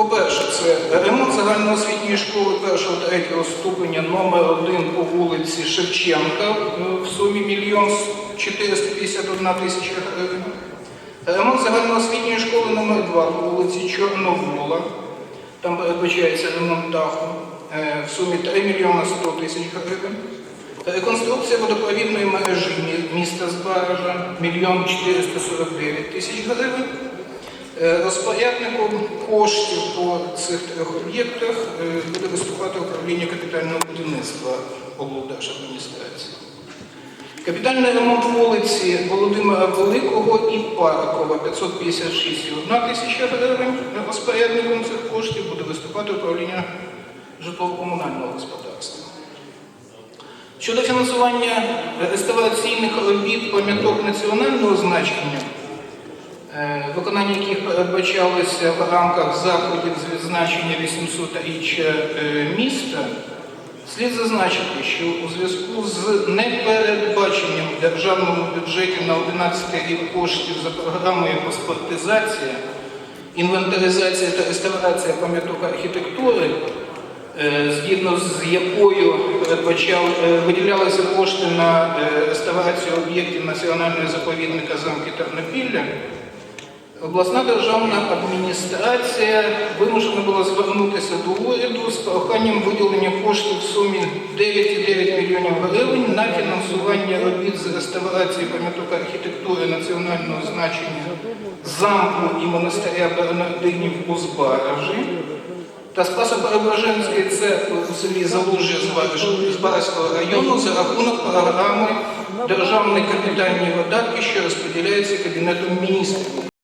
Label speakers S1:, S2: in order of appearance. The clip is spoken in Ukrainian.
S1: По-перше, це ремонт загальноосвітньої школи першого третього ступеня номер 1 по вулиці Шевченка е, в сумі 1 451 тисяча гривень. Ремонт загальноосвітньої школи номер 2 по вулиці Чорновола. Там передбачається ремонт даху е, в сумі 3 мільйона 100 тисяч гривень. Реконструкція водопровідної мережі міста Збаража 1 449 тисяч гривень. Е, Розпорядником коштів по цих трьох об'єктах е, буде виступати управління капітального будівництва облдержадміністрації. Капітальний ремонт вулиці Володимира Великого і Паркова 556,1 тисяча гривень. Розпорядником цих коштів буде виступати управління житлово-комунального господарства. Щодо фінансування реставраційних робіт пам'яток національного значення, виконання яких передбачалося в рамках заходів з відзначення 800-річчя е, міста, слід зазначити, що у зв'язку з непередбаченням в державному бюджеті на 11 рік коштів за програмою паспортизація, інвентаризація та реставрація пам'яток архітектури, е, згідно з якою е, виділялися кошти на е, реставрацію об'єктів національного заповідника замки Тернопілля, обласна державна адміністрація вимушена була звернутися до уряду з проханням виділення коштів в сумі 9,9 мільйонів гривень на фінансування робіт з реставрації пам'яток архітектури національного значення замку і монастиря Бернардинів у Збаражі та Спасо-Преображенської церкви у селі Залужжя Збаразького району за рахунок програми Державні капітальні видатки, що розподіляється Кабінетом міністрів.